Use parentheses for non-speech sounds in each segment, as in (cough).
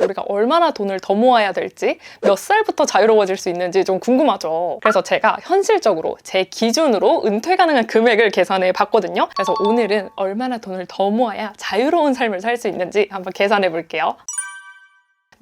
우리가 얼마나 돈을 더 모아야 될지, 몇 살부터 자유로워질 수 있는지 좀 궁금하죠. 그래서 제가 현실적으로 제 기준으로 은퇴 가능한 금액을 계산해 봤거든요. 그래서 오늘은 얼마나 돈을 더 모아야 자유로운 삶을 살 수 있는지 한번 계산해 볼게요.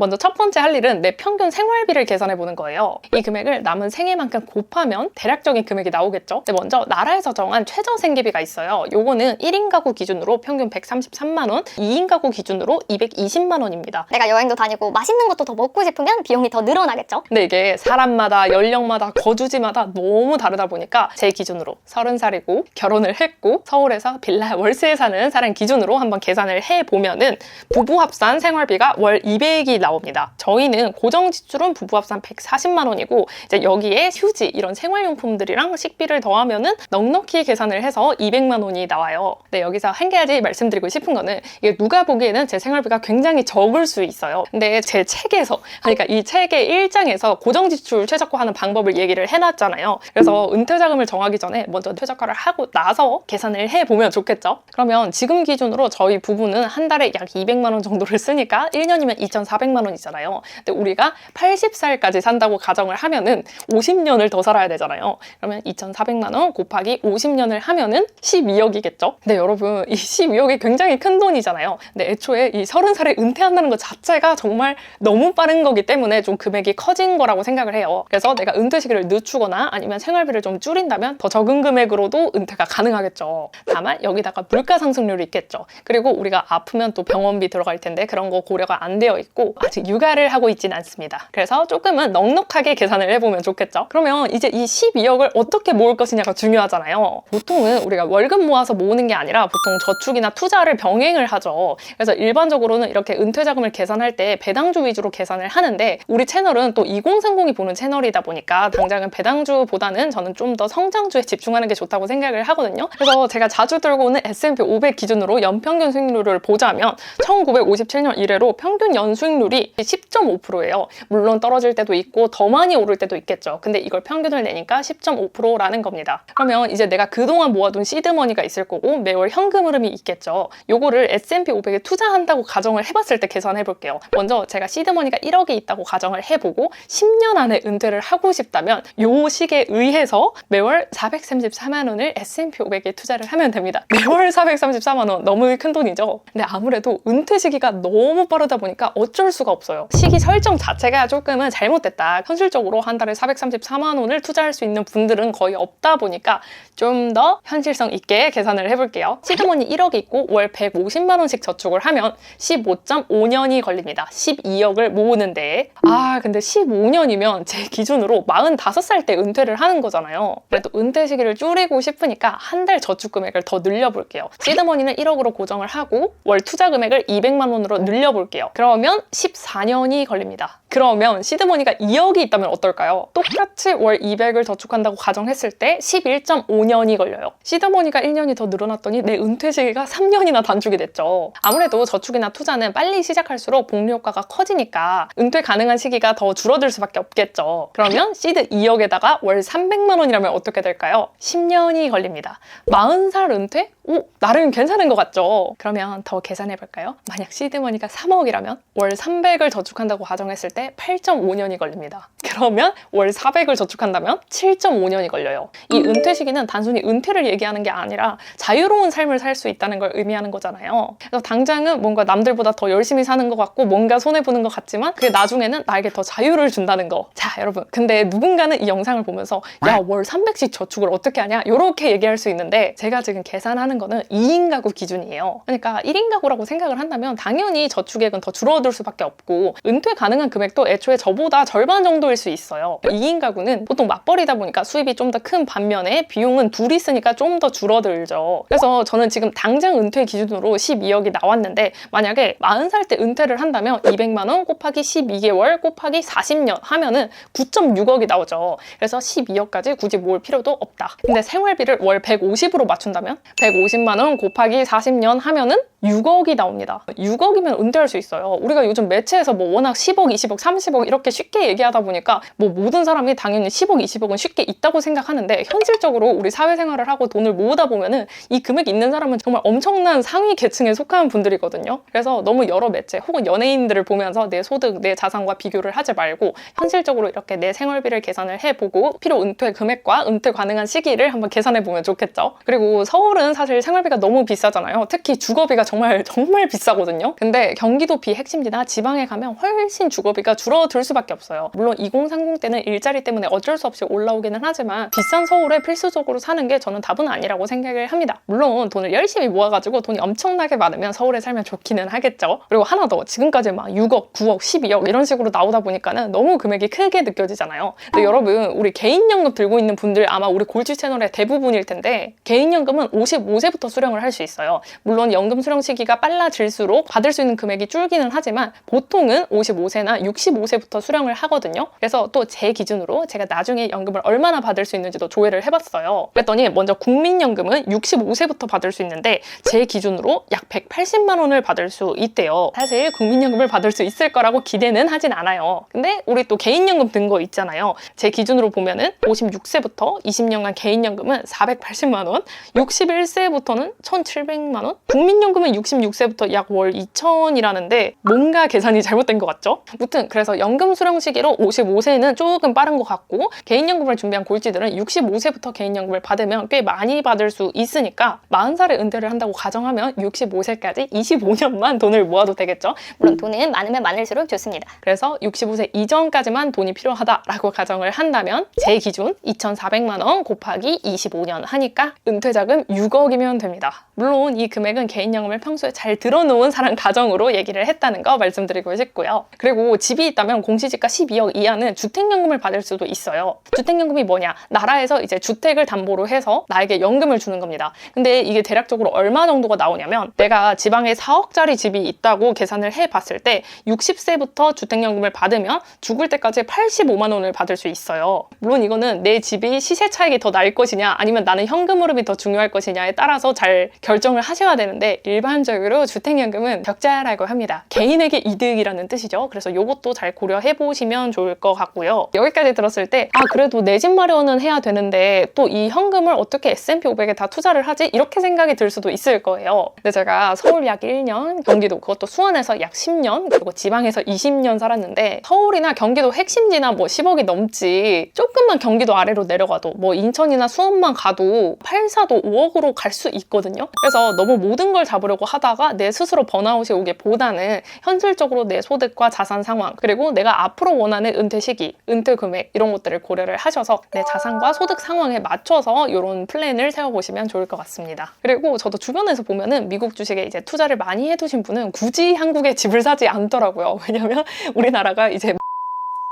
먼저 첫 번째 할 일은 내 평균 생활비를 계산해 보는 거예요. 이 금액을 남은 생애만큼 곱하면 대략적인 금액이 나오겠죠? 근데 먼저 나라에서 정한 최저 생계비가 있어요. 요거는 1인 가구 기준으로 평균 133만 원, 2인 가구 기준으로 220만 원입니다. 내가 여행도 다니고 맛있는 것도 더 먹고 싶으면 비용이 더 늘어나겠죠? 근데 이게 사람마다 연령마다 거주지마다 너무 다르다 보니까 제 기준으로 30살이고 결혼을 했고 서울에서 빌라 월세에 사는 사람 기준으로 한번 계산을 해 보면은 부부 합산 생활비가 월 200이 나 옵니다. 저희는 고정 지출은 부부 합산 140만 원이고 이제 여기에 휴지 이런 생활용품들이랑 식비를 더하면은 넉넉히 계산을 해서 200만 원이 나와요. 근데 여기서 한 가지 말씀드리고 싶은 거는 이게 누가 보기에는 제 생활비가 굉장히 적을 수 있어요. 근데 제 책에서 그러니까 이 책의 1장에서 고정 지출 최저화하는 방법을 얘기를 해놨잖아요. 그래서 은퇴 자금을 정하기 전에 먼저 최저화를 하고 나서 계산을 해 보면 좋겠죠. 그러면 지금 기준으로 저희 부부는 한 달에 약 200만 원 정도를 쓰니까 1년이면 2,400만 원이잖아요. 근데 우리가 80살까지 산다고 가정을 하면은 50년을 더 살아야 되잖아요. 그러면 2,400만 원 곱하기 50년을 하면은 12억이겠죠. 근데 여러분 이 12억이 굉장히 큰 돈이잖아요. 근데 애초에 이 30살에 은퇴한다는 것 자체가 정말 너무 빠른 거기 때문에 좀 금액이 커진 거라고 생각을 해요. 그래서 내가 은퇴 시기를 늦추거나 아니면 생활비를 좀 줄인다면 더 적은 금액으로도 은퇴가 가능하겠죠. 다만 여기다가 물가 상승률이 있겠죠. 그리고 우리가 아프면 또 병원비 들어갈 텐데 그런 거 고려가 안 되어 있고 아직 육아를 하고 있진 않습니다. 그래서 조금은 넉넉하게 계산을 해보면 좋겠죠. 그러면 이제 이 12억을 어떻게 모을 것이냐가 중요하잖아요. 보통은 우리가 월급 모아서 모으는 게 아니라 보통 저축이나 투자를 병행을 하죠. 그래서 일반적으로는 이렇게 은퇴 자금을 계산할 때 배당주 위주로 계산을 하는데 우리 채널은 또 2030이 보는 채널이다 보니까 당장은 배당주보다는 저는 좀 더 성장주에 집중하는 게 좋다고 생각을 하거든요. 그래서 제가 자주 들고 오는 S&P 500 기준으로 연평균 수익률을 보자면 1957년 이래로 평균 연수익률 이 10.5%예요. 물론 떨어질 때도 있고 더 많이 오를 때도 있겠죠. 근데 이걸 평균을 내니까 10.5%라는 겁니다. 그러면 이제 내가 그동안 모아둔 시드머니가 있을 거고 매월 현금 흐름이 있겠죠. 요거를 S&P 500에 투자한다고 가정을 해봤을 때 계산해 볼게요. 먼저 제가 시드머니가 1억이 있다고 가정을 해보고 10년 안에 은퇴를 하고 싶다면 요 식에 의해서 매월 434만 원을 S&P 500에 투자를 하면 됩니다. (laughs) 매월 434만 원 너무 큰 돈이죠. 근데 아무래도 은퇴 시기가 너무 빠르다 보니까 어쩔 수가 없어요. 시기 설정 자체가 조금은 잘못됐다. 현실적으로 한 달에 434만 원을 투자할 수 있는 분들은 거의 없다 보니까 좀 더 현실성 있게 계산을 해볼게요. 시드머니 1억이 있고 월 150만 원씩 저축을 하면 15.5년이 걸립니다. 12억을 모으는데 아 근데 15년이면 제 기준으로 45살 때 은퇴를 하는 거잖아요. 그래도 은퇴 시기를 줄이고 싶으니까 한 달 저축 금액을 더 늘려볼게요. 시드머니는 1억으로 고정을 하고 월 투자 금액을 200만 원으로 늘려볼게요. 그러면 14년이 걸립니다. 그러면 시드머니가 2억이 있다면 어떨까요? 똑같이 월 200을 저축한다고 가정했을 때 11.5년이 걸려요. 시드머니가 1년이 더 늘어났더니 내 은퇴 시기가 3년이나 단축이 됐죠. 아무래도 저축이나 투자는 빨리 시작할수록 복리 효과가 커지니까 은퇴 가능한 시기가 더 줄어들 수밖에 없겠죠. 그러면 시드 2억에다가 월 300만 원이라면 어떻게 될까요? 10년이 걸립니다. 40살 은퇴? 오, 나름 괜찮은 것 같죠? 그러면 더 계산해 볼까요? 만약 시드머니가 3억이라면 월 300을 저축한다고 가정했을 때 8.5년이 걸립니다. 그러면 월 400을 저축한다면 7.5년이 걸려요. 이 은퇴 시기는 단순히 은퇴를 얘기하는 게 아니라 자유로운 삶을 살 수 있다는 걸 의미하는 거잖아요. 그래서 당장은 뭔가 남들보다 더 열심히 사는 것 같고 뭔가 손해보는 것 같지만 그게 나중에는 나에게 더 자유를 준다는 거. 자, 여러분. 근데 누군가는 이 영상을 보면서 야, 월 300씩 저축을 어떻게 하냐? 이렇게 얘기할 수 있는데 제가 지금 계산하는 거는 2인 가구 기준이에요. 그러니까 1인 가구라고 생각을 한다면 당연히 저축액은 더 줄어들 수밖에 없고 은퇴 가능한 금액도 애초에 저보다 절반 정도일 수 있어요. 2인 가구는 보통 맞벌이다 보니까 수입이 좀 더 큰 반면에 비용은 둘이 쓰니까 좀 더 줄어들죠. 그래서 저는 지금 당장 은퇴 기준으로 12억이 나왔는데 만약에 40살 때 은퇴를 한다면 200만 원 곱하기 12개월 곱하기 40년 하면은 9.6억이 나오죠. 그래서 12억까지 굳이 모을 필요도 없다. 근데 생활비를 월 150으로 맞춘다면 150만 원 곱하기 40년 하면은 6억이 나옵니다. 6억이면 은퇴할 수 있어요. 우리가 요즘 매 체에서 뭐 워낙 10억, 20억, 30억 이렇게 쉽게 얘기하다 보니까 뭐 모든 사람이 당연히 10억, 20억은 쉽게 있다고 생각하는데 현실적으로 우리 사회생활을 하고 돈을 모으다 보면은 이 금액 있는 사람은 정말 엄청난 상위 계층에 속하는 분들이거든요. 그래서 너무 여러 매체 혹은 연예인들을 보면서 내 소득, 내 자산과 비교를 하지 말고 현실적으로 이렇게 내 생활비를 계산을 해보고 필요 은퇴 금액과 은퇴 가능한 시기를 한번 계산해 보면 좋겠죠. 그리고 서울은 사실 생활비가 너무 비싸잖아요. 특히 주거비가 정말 정말 비싸거든요. 근데 경기도 비핵심지나 지방 에 가면 훨씬 주거비가 줄어들 수밖에 없어요. 물론 2030 때는 일자리 때문에 어쩔 수 없이 올라오기는 하지만 비싼 서울에 필수적으로 사는 게 저는 답은 아니라고 생각을 합니다. 물론 돈을 열심히 모아가지고 돈이 엄청나게 많으면 서울에 살면 좋기는 하겠죠. 그리고 하나 더 지금까지 막 6억, 9억, 12억 이런 식으로 나오다 보니까는 너무 금액이 크게 느껴지잖아요. 근데 여러분 우리 개인연금 들고 있는 분들 아마 우리 골지 채널의 대부분일 텐데 개인연금은 55세부터 수령을 할 수 있어요. 물론 연금 수령 시기가 빨라질수록 받을 수 있는 금액이 줄기는 하지만 보통은 55세나 65세부터 수령을 하거든요. 그래서 또 제 기준으로 제가 나중에 연금을 얼마나 받을 수 있는지도 조회를 해봤어요. 그랬더니 먼저 국민연금은 65세부터 받을 수 있는데 제 기준으로 약 180만 원을 받을 수 있대요. 사실 국민연금을 받을 수 있을 거라고 기대는 하진 않아요. 근데 우리 또 개인연금 든 거 있잖아요. 제 기준으로 보면은 56세부터 20년간 개인연금은 480만 원, 61세부터는 1,700만 원, 국민연금은 66세부터 약 월 2,000이라는데 뭔가 계 산이 잘못된 것 같죠? 무튼 그래서 연금 수령 시기로 55세는 조금 빠른 것 같고 개인연금을 준비한 골지들은 65세부터 개인연금을 받으면 꽤 많이 받을 수 있으니까 40살에 은퇴를 한다고 가정하면 65세까지 25년만 돈을 모아도 되겠죠? 물론 돈은 많으면 많을수록 좋습니다. 그래서 65세 이전까지만 돈이 필요하다라고 가정을 한다면 제 기준 2,400만 원 곱하기 25년 하니까 은퇴자금 6억이면 됩니다. 물론 이 금액은 개인연금을 평소에 잘 들어놓은 사람 가정으로 얘기를 했다는 거 말씀드 리고 싶고요. 그리고 집이 있다면 공시지가 12억 이하는 주택연금을 받을 수도 있어요. 주택연금이 뭐냐? 나라에서 이제 주택을 담보로 해서 나에게 연금을 주는 겁니다. 근데 이게 대략적으로 얼마 정도가 나오냐면 내가 지방에 4억짜리 집이 있다고 계산을 해봤을 때 60세부터 주택연금을 받으면 죽을 때까지 85만 원을 받을 수 있어요. 물론 이거는 내 집이 시세 차익이 더 날 것이냐 아니면 나는 현금 흐름이 더 중요할 것이냐에 따라서 잘 결정을 하셔야 되는데 일반적으로 주택연금은 적자라고 합니다. 개인에게 이득 이라는 뜻이죠. 그래서 이것도 잘 고려해 보시면 좋을 것 같고요. 여기까지 들었을 때 아 그래도 내 집 마련은 해야 되는데 또 이 현금을 어떻게 S&P 500에 다 투자를 하지? 이렇게 생각이 들 수도 있을 거예요. 근데 제가 서울 약 1년, 경기도 그것도 수원에서 약 10년, 그리고 지방에서 20년 살았는데 서울이나 경기도 핵심지나 뭐 10억이 넘지 조금만 경기도 아래로 내려가도 뭐 인천이나 수원만 가도 8사도 5억으로 갈 수 있거든요. 그래서 너무 모든 걸 잡으려고 하다가 내 스스로 번아웃이 오기보다는 현실적으로 내 소득과 자산 상황 그리고 내가 앞으로 원하는 은퇴 시기, 은퇴 금액 이런 것들을 고려를 하셔서 내 자산과 소득 상황에 맞춰서 이런 플랜을 세워보시면 좋을 것 같습니다. 그리고 저도 주변에서 보면은 미국 주식에 이제 투자를 많이 해두신 분은 굳이 한국에 (laughs) 집을 사지 않더라고요. 왜냐면 우리나라가 이제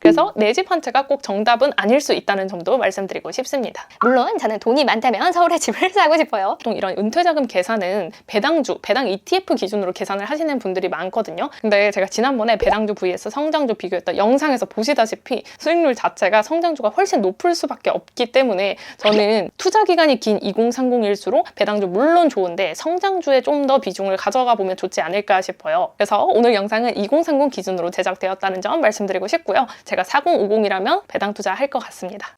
그래서 내 집 한 채가 꼭 정답은 아닐 수 있다는 점도 말씀드리고 싶습니다. 물론 저는 돈이 많다면 서울에 집을 (laughs) 사고 싶어요. 보통 이런 은퇴자금 계산은 배당주, 배당 ETF 기준으로 계산을 하시는 분들이 많거든요. 근데 제가 지난번에 배당주 vs 성장주 비교했던 영상에서 보시다시피 수익률 자체가 성장주가 훨씬 높을 수밖에 없기 때문에 저는 투자 기간이 긴 2030일수록 배당주 물론 좋은데 성장주에 좀 더 비중을 가져가 보면 좋지 않을까 싶어요. 그래서 오늘 영상은 2030 기준으로 제작되었다는 점 말씀드리고 싶고요. 제가 4050이라면 배당 투자할 것 같습니다.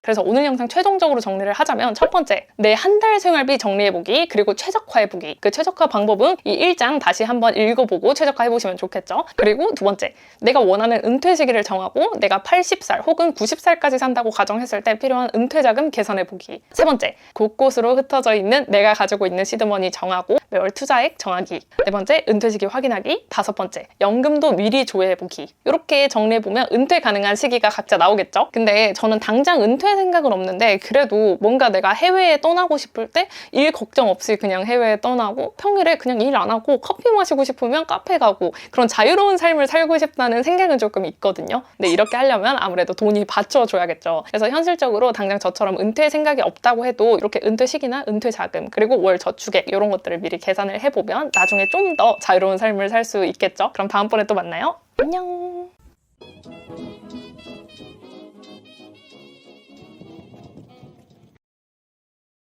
그래서 오늘 영상 최종적으로 정리를 하자면 첫 번째, 내 한 달 생활비 정리해보기 그리고 최적화해보기. 그 최적화 방법은 이 1장 다시 한번 읽어보고 최적화해보시면 좋겠죠? 그리고 두 번째, 내가 원하는 은퇴 시기를 정하고 내가 80살 혹은 90살까지 산다고 가정했을 때 필요한 은퇴자금 계산해보기. 세 번째, 곳곳으로 흩어져 있는 내가 가지고 있는 시드머니 정하고 매월 투자액 정하기 네 번째, 은퇴 시기 확인하기 다섯 번째, 연금도 미리 조회해보기 이렇게 정리해보면 은퇴 가능한 시기가 각자 나오겠죠 근데 저는 당장 은퇴 생각은 없는데 그래도 뭔가 내가 해외에 떠나고 싶을 때 일 걱정 없이 그냥 해외에 떠나고 평일에 그냥 일 안 하고 커피 마시고 싶으면 카페 가고 그런 자유로운 삶을 살고 싶다는 생각은 조금 있거든요. 근데 이렇게 하려면 아무래도 돈이 받쳐줘야겠죠. 그래서 현실적으로 당장 저처럼 은퇴 생각이 없다고 해도 이렇게 은퇴 시기나 은퇴 자금 그리고 월 저축액 이런 것들을 미리 계산을 해보면 나중에 좀 더 자유로운 삶을 살 수 있겠죠. 그럼 다음번에 또 만나요. 안녕.